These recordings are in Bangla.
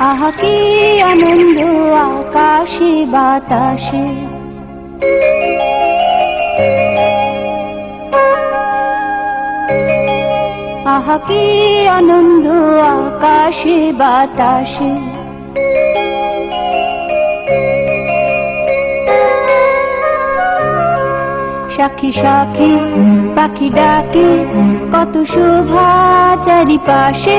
আহা কি আনন্দ আকাশে, বাতাসে। আহা কি আনন্দ আকাশে, বাতাসে। সাক্ষী সাক্ষী, পাখি ডাকে, কত শোভা চারিপাশে।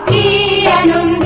কি আনন্দ